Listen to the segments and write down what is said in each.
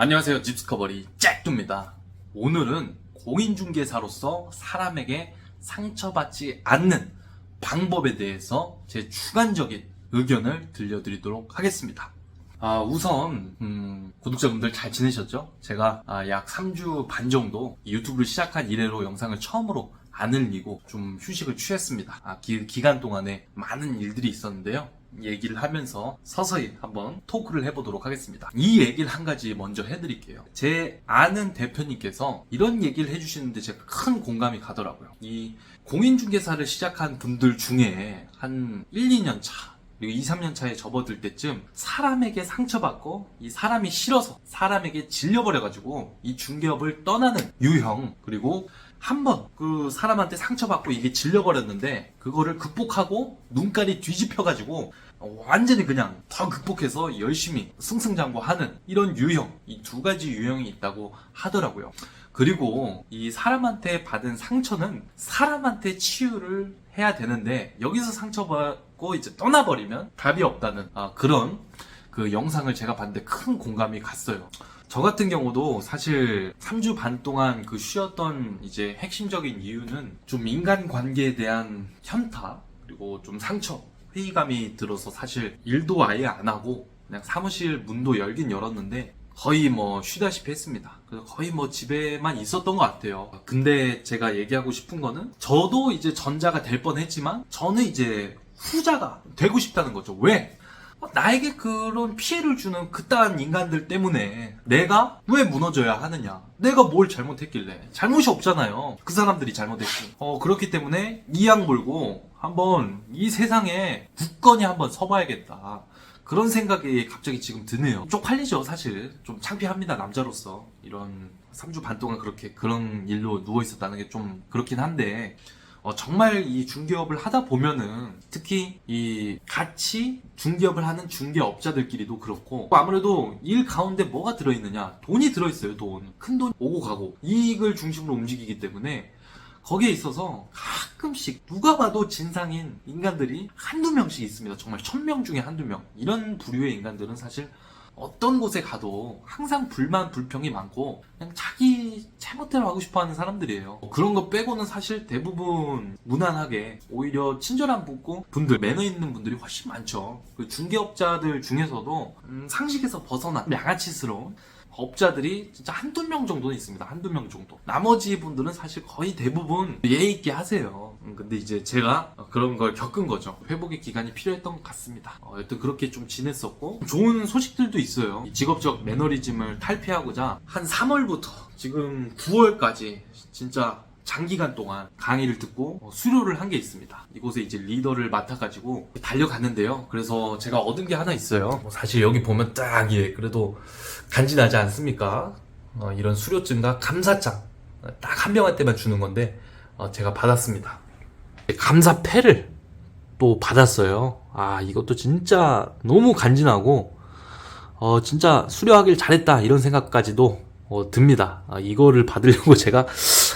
안녕하세요. 집스커버리 잭두입니다. 오늘은 공인중개사로서 사람에게 상처받지 않는 방법에 대해서 제 주관적인 의견을 들려드리도록 하겠습니다. 아, 우선 음, 구독자분들 잘 지내셨죠? 제가 아, 약 3주 반 정도 이 유튜브를 시작한 이래로 영상을 처음으로 안 흘리고 좀 휴식을 취했습니다. 아, 기, 기간 동안에 많은 일들이 있었는데요. 얘기를 하면서 서서히 한번 토크를 해보도록 하겠습니다. 이 얘기를 한 가지 먼저 해드릴게요. 제 아는 대표님께서 이런 얘기를 해주시는데 제가 큰 공감이 가더라고요. 이 공인중개사를 시작한 분들 중에 한 1, 2년 차, 그리고 2, 3년 차에 접어들 때쯤 사람에게 상처받고 이 사람이 싫어서 사람에게 질려버려가지고 이 중개업을 떠나는 유형 그리고 한 번 그 사람한테 상처받고 이게 질려버렸는데 그거를 극복하고 눈깔이 뒤집혀가지고 완전히 그냥 더 극복해서 열심히 승승장구하는 이런 유형 이 두 가지 유형이 있다고 하더라고요. 그리고 이 사람한테 받은 상처는 사람한테 치유를 해야 되는데 여기서 상처받고 이제 떠나버리면 답이 없다는 아, 그런 그 영상을 제가 봤는데 큰 공감이 갔어요. 저 같은 경우도 사실 3주 반 동안 그 쉬었던 이제 핵심적인 이유는 좀 인간 관계에 대한 현타 그리고 좀 상처 회의감이 들어서 사실 일도 아예 안 하고 그냥 사무실 문도 열긴 열었는데 거의 뭐 쉬다시피 했습니다. 그래서 거의 뭐 집에만 있었던 것 같아요. 근데 제가 얘기하고 싶은 거는 저도 이제 전자가 될 뻔했지만 저는 이제 후자가 되고 싶다는 거죠. 왜? 나에게 그런 피해를 주는 그딴 인간들 때문에 내가 왜 무너져야 하느냐? 내가 뭘 잘못했길래? 잘못이 없잖아요. 그 사람들이 잘못했지. 어, 그렇기 때문에 이악 물고 한번 이 세상에 굳건히 한번 서봐야겠다. 그런 생각이 갑자기 지금 드네요. 쪽팔리죠, 사실. 좀 창피합니다, 남자로서. 이런 3주 반 동안 그렇게 그런 일로 누워 있었다는 게 좀 그렇긴 한데, 어, 정말 이 중개업을 하다 보면은 특히 이 같이 중개업을 하는 중개업자들끼리도 그렇고 아무래도 일 가운데 뭐가 들어있느냐. 돈이 들어있어요 돈. 큰 돈 오고 가고. 이익을 중심으로 움직이기 때문에 거기에 있어서 가끔씩 누가 봐도 진상인 인간들이 한두 명씩 있습니다. 정말 천 명 중에 한두 명. 이런 부류의 인간들은 사실 어떤 곳에 가도 항상 불만 불평이 많고 그냥 자기 잘못대로 하고 싶어하는 사람들이에요. 그런 거 빼고는 사실 대부분 무난하게 오히려 친절한 분들 매너 있는 분들이 훨씬 많죠. 그 중개업자들 중에서도 음, 상식에서 벗어난 양아치스러운 업자들이 진짜 한두 명 정도는 있습니다. 한두 명 정도. 나머지 분들은 사실 거의 대부분 예의 있게 하세요. 음, 근데 이제 제가 그런 걸 겪은 거죠. 회복의 기간이 필요했던 것 같습니다. 어, 여튼 그렇게 좀 지냈었고 좋은 소식들도 있어요. 이 직업적 매너리즘을 탈피하고자 한 3월부터 지금 9월까지 진짜 장기간 동안 강의를 듣고 어, 수료를 한 게 있습니다. 이곳에 이제 리더를 맡아가지고 달려갔는데요. 그래서 제가 얻은 게 하나 있어요. 뭐 사실 여기 보면 딱 예, 그래도 간지나지 않습니까? 어, 이런 수료증과 감사장 딱 한 명한테만 주는 건데 어, 제가 받았습니다. 감사패를 또 받았어요. 아 이것도 진짜 너무 간지나고 어 진짜 수료하길 잘했다 이런 생각까지도 어, 듭니다. 아, 이거를 받으려고 제가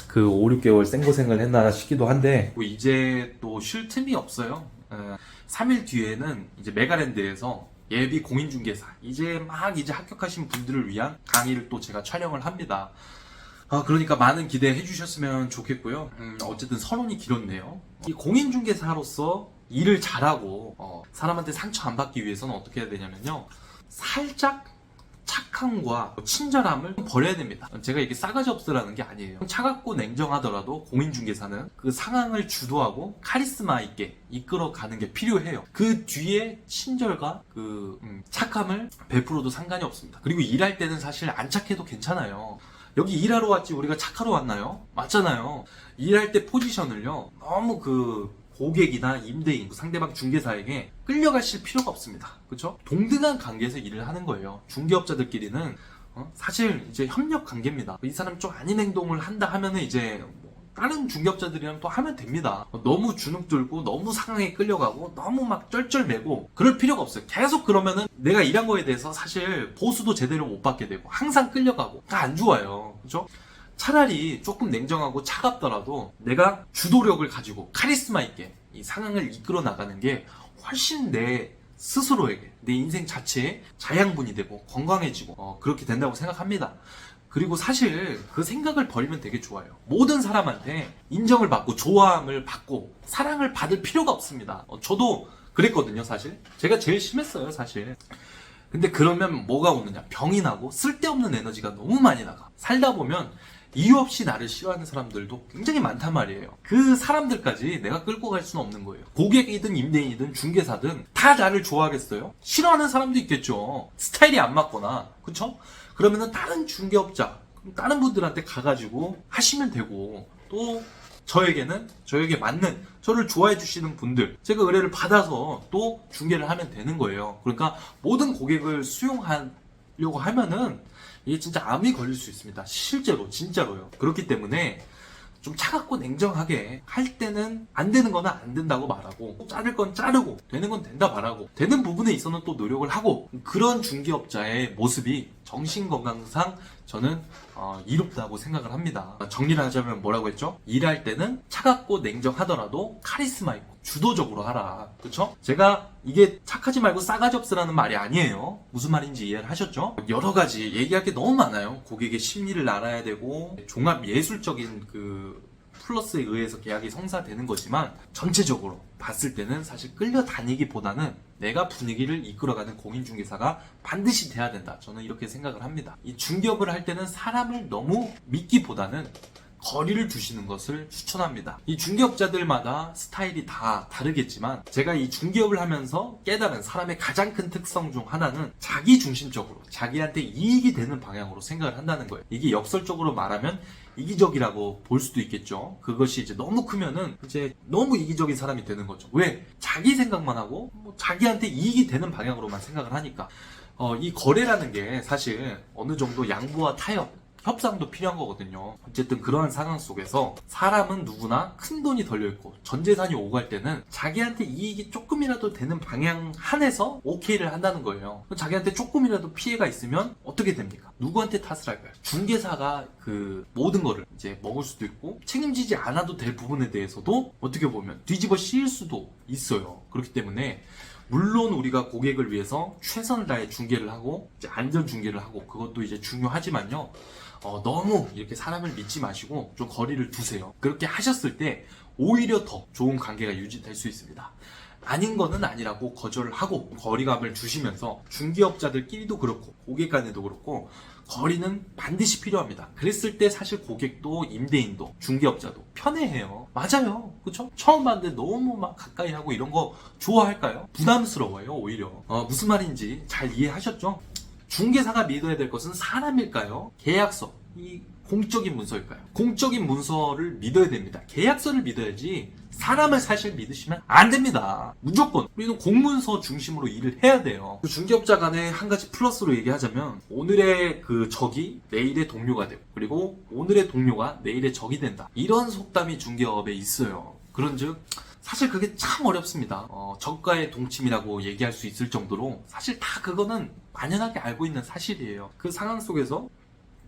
그 5, 6개월 생고생을 했나 싶기도 한데 뭐 이제 또 쉴 틈이 없어요. 에, 3일 뒤에는 이제 메가랜드에서 예비 공인중개사 이제 막 이제 합격하신 분들을 위한 강의를 또 제가 촬영을 합니다. 아, 그러니까 많은 기대해 주셨으면 좋겠고요. 음, 어쨌든 서론이 길었네요. 이 공인중개사로서 일을 잘하고 어, 사람한테 상처 안 받기 위해서는 어떻게 해야 되냐면요. 살짝 착함과 친절함을 버려야 됩니다. 제가 이게 싸가지 없으라는 게 아니에요. 차갑고 냉정하더라도 공인중개사는 그 상황을 주도하고 카리스마 있게 이끌어가는 게 필요해요. 그 뒤에 친절과 그 음, 착함을 베풀어도 상관이 없습니다. 그리고 일할 때는 사실 안 착해도 괜찮아요. 여기 일하러 왔지 우리가 착하러 왔나요? 맞잖아요. 일할 때 포지션을요 너무 그 고객이나 임대인, 상대방 중개사에게 끌려가실 필요가 없습니다. 그렇죠? 동등한 관계에서 일을 하는 거예요. 중개업자들끼리는 어? 사실 이제 협력 관계입니다. 이 사람이 좀 아닌 행동을 한다 하면은 이제 뭐 다른 중개업자들이랑 또 하면 됩니다. 너무 주눅 들고 너무 상황에 끌려가고 너무 막 쩔쩔매고 그럴 필요가 없어요. 계속 그러면은 내가 일한 거에 대해서 사실 보수도 제대로 못 받게 되고 항상 끌려가고 다 안 좋아요. 그렇죠? 차라리 조금 냉정하고 차갑더라도 내가 주도력을 가지고 카리스마 있게 이 상황을 이끌어 나가는 게 훨씬 내 스스로에게 내 인생 자체에 자양분이 되고 건강해지고 어, 그렇게 된다고 생각합니다. 그리고 사실 그 생각을 버리면 되게 좋아요. 모든 사람한테 인정을 받고 좋아함을 받고 사랑을 받을 필요가 없습니다. 어, 저도 그랬거든요, 사실. 제가 제일 심했어요, 사실. 근데 그러면 뭐가 오느냐? 병이 나고 쓸데없는 에너지가 너무 많이 나가. 살다 보면 이유 없이 나를 싫어하는 사람들도 굉장히 많단 말이에요. 그 사람들까지 내가 끌고 갈 수는 없는 거예요. 고객이든 임대인이든 중개사든 다 나를 좋아하겠어요? 싫어하는 사람도 있겠죠. 스타일이 안 맞거나. 그쵸? 그러면은 다른 중개업자, 다른 분들한테 가가지고 하시면 되고 또 저에게는 저에게 맞는 저를 좋아해 주시는 분들 제가 의뢰를 받아서 또 중개를 하면 되는 거예요. 그러니까 모든 고객을 수용하려고 하면은 이게 진짜 암이 걸릴 수 있습니다. 실제로 진짜로요. 그렇기 때문에 좀 차갑고 냉정하게 할 때는 안 되는 거는 안 된다고 말하고 자를 건 자르고 되는 건 된다 말하고 되는 부분에 있어서는 또 노력을 하고 그런 중개업자의 모습이 정신 건강상 저는 어, 이롭다고 생각을 합니다. 정리를 하자면 뭐라고 했죠? 일할 때는 차갑고 냉정하더라도 카리스마 있고 주도적으로 하라. 그쵸? 제가 이게 착하지 말고 싸가지 없으라는 말이 아니에요. 무슨 말인지 이해를 하셨죠? 여러 가지 얘기할 게 너무 많아요. 고객의 심리를 알아야 되고 종합 예술적인 그 플러스에 의해서 계약이 성사되는 거지만 전체적으로 봤을 때는 사실 끌려다니기보다는 내가 분위기를 이끌어가는 공인중개사가 반드시 돼야 된다. 저는 이렇게 생각을 합니다. 이 중개업을 할 때는 사람을 너무 믿기보다는 거리를 두시는 것을 추천합니다. 이 중개업자들마다 스타일이 다 다르겠지만 제가 이 중개업을 하면서 깨달은 사람의 가장 큰 특성 중 하나는 자기 중심적으로 자기한테 이익이 되는 방향으로 생각을 한다는 거예요. 이게 역설적으로 말하면 이기적이라고 볼 수도 있겠죠. 그것이 이제 너무 크면은 이제 너무 이기적인 사람이 되는 거죠. 왜? 자기 생각만 하고 뭐 자기한테 이익이 되는 방향으로만 생각을 하니까 어, 이 거래라는 게 사실 어느 정도 양보와 타협 협상도 필요한 거거든요. 어쨌든 그러한 상황 속에서 사람은 누구나 큰 돈이 덜려있고 전 재산이 오갈 때는 자기한테 이익이 조금이라도 되는 방향 한에서 오케이를 한다는 거예요. 자기한테 조금이라도 피해가 있으면 어떻게 됩니까? 누구한테 탓을 할까요? 중개사가 그 모든 거를 이제 먹을 수도 있고 책임지지 않아도 될 부분에 대해서도 어떻게 보면 뒤집어 씌일 수도 있어요. 그렇기 때문에 물론 우리가 고객을 위해서 최선을 다해 중개를 하고 이제 안전 중개를 하고 그것도 이제 중요하지만요. 어, 너무 이렇게 사람을 믿지 마시고 좀 거리를 두세요. 그렇게 하셨을 때 오히려 더 좋은 관계가 유지될 수 있습니다. 아닌 거는 아니라고 거절을 하고 거리감을 주시면서 중개업자들끼리도 그렇고 고객 간에도 그렇고 거리는 반드시 필요합니다. 그랬을 때 사실 고객도 임대인도 중개업자도 편해해요. 맞아요. 그쵸? 처음 봤는데 너무 막 가까이 하고 이런 거 좋아할까요? 부담스러워요, 오히려. 어, 무슨 말인지 잘 이해하셨죠? 중개사가 믿어야 될 것은 사람일까요? 계약서. 이 공적인 문서일까요? 공적인 문서를 믿어야 됩니다. 계약서를 믿어야지 사람을 사실 믿으시면 안 됩니다. 무조건 우리는 공문서 중심으로 일을 해야 돼요. 그 중개업자 간에 한 가지 플러스로 얘기하자면 오늘의 그 적이 내일의 동료가 되고 그리고 오늘의 동료가 내일의 적이 된다. 이런 속담이 중개업에 있어요. 그런즉 사실 그게 참 어렵습니다. 어, 적과의 동침이라고 얘기할 수 있을 정도로 사실 다 그거는 만연하게 알고 있는 사실이에요. 그 상황 속에서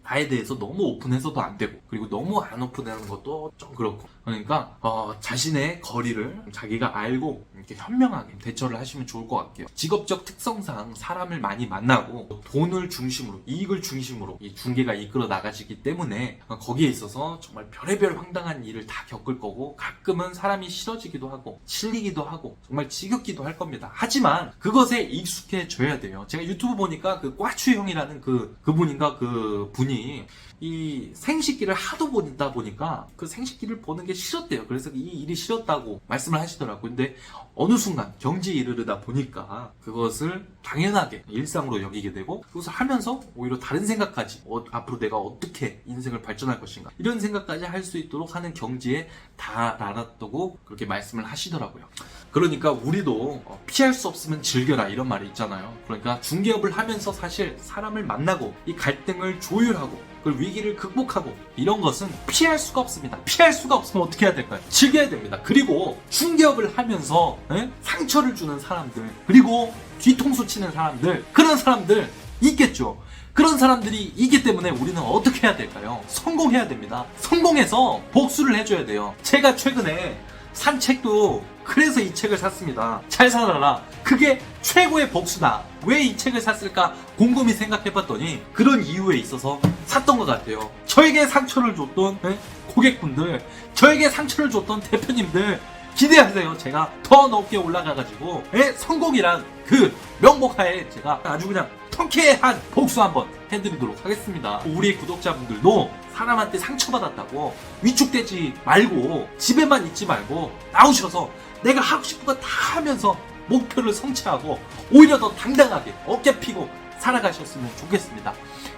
나에 대해서 너무 오픈해서도 안 되고 그리고 너무 안 오픈하는 것도 좀 그렇고 그러니까 어, 자신의 거리를 자기가 알고 이렇게 현명하게 대처를 하시면 좋을 것 같아요. 직업적 특성상 사람을 많이 만나고 돈을 중심으로 이익을 중심으로 이 중개가 이끌어 나가시기 때문에 거기에 있어서 정말 별의별 황당한 일을 다 겪을 거고 가끔은 사람이 싫어지기도 하고 질리기도 하고 정말 지겹기도 할 겁니다. 하지만 그것에 익숙해져야 돼요. 제가 유튜브 보니까 그 꽈추 형이라는 그 그분인가 그 분이 이 생식기를 하도 보다 보니까 그 생식기를 보는 게 싫었대요. 그래서 이 일이 싫었다고 말씀을 하시더라고요. 근데 어느 순간 경지에 이르르다 보니까 그것을 당연하게 일상으로 여기게 되고 그것을 하면서 오히려 다른 생각까지 어, 앞으로 내가 어떻게 인생을 발전할 것인가 이런 생각까지 할 수 있도록 하는 경지에 달아났다고 그렇게 말씀을 하시더라고요. 그러니까 우리도 어, 피할 수 없으면 즐겨라 이런 말이 있잖아요. 그러니까 중개업을 하면서 사실 사람을 만나고 이 갈등을 조율하고 그 위기를 극복하고 이런 것은 피할 수가 없습니다. 피할 수가 없으면 어떻게 해야 될까요? 즐겨야 됩니다. 그리고 중개업을 하면서 에? 상처를 주는 사람들 그리고 뒤통수 치는 사람들 그런 사람들 있겠죠. 그런 사람들이 있기 때문에 우리는 어떻게 해야 될까요? 성공해야 됩니다. 성공해서 복수를 해줘야 돼요. 제가 최근에 산 책도 그래서 이 책을 샀습니다. 잘 살아라. 그게 최고의 복수다. 왜 이 책을 샀을까 곰곰이 생각해봤더니 그런 이유에 있어서 샀던 것 같아요. 저에게 상처를 줬던 예? 고객분들, 저에게 상처를 줬던 대표님들 기대하세요. 제가 더 높게 올라가가지고 예? 성공이란 그 명목하에 제가 아주 그냥 통쾌한 복수 한번 해드리도록 하겠습니다. 우리 구독자분들도 사람한테 상처받았다고 위축되지 말고 집에만 있지 말고 나오셔서 내가 하고 싶은 거 다 하면서 목표를 성취하고 오히려 더 당당하게 어깨 피고 살아가셨으면 좋겠습니다.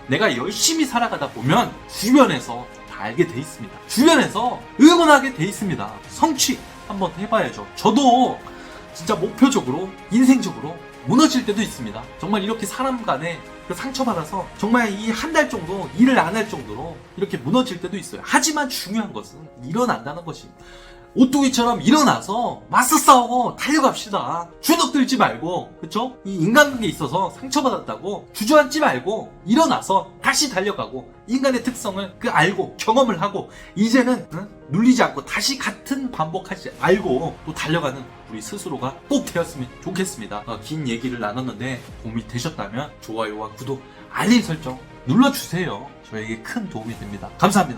내가 열심히 살아가다 보면 주변에서 다 알게 돼 있습니다. 주변에서 응원하게 돼 있습니다. 성취 한번 해봐야죠. 저도 진짜 목표적으로 인생적으로 무너질 때도 있습니다. 정말 이렇게 사람 간에 그 상처받아서 정말 이 한 달 정도 일을 안 할 정도로 이렇게 무너질 때도 있어요. 하지만 중요한 것은 일어난다는 것입니다. 오뚜기처럼 일어나서 맞서 싸우고 달려갑시다. 주눅 들지 말고, 그쵸? 이 인간관계에 있어서 상처받았다고 주저앉지 말고 일어나서 다시 달려가고 인간의 특성을 그 알고 경험을 하고 이제는 응? 눌리지 않고 다시 같은 반복하지 말고 또 달려가는 우리 스스로가 꼭 되었으면 좋겠습니다. 어, 긴 얘기를 나눴는데 도움이 되셨다면 좋아요와 구독, 알림 설정 눌러주세요. 저에게 큰 도움이 됩니다. 감사합니다.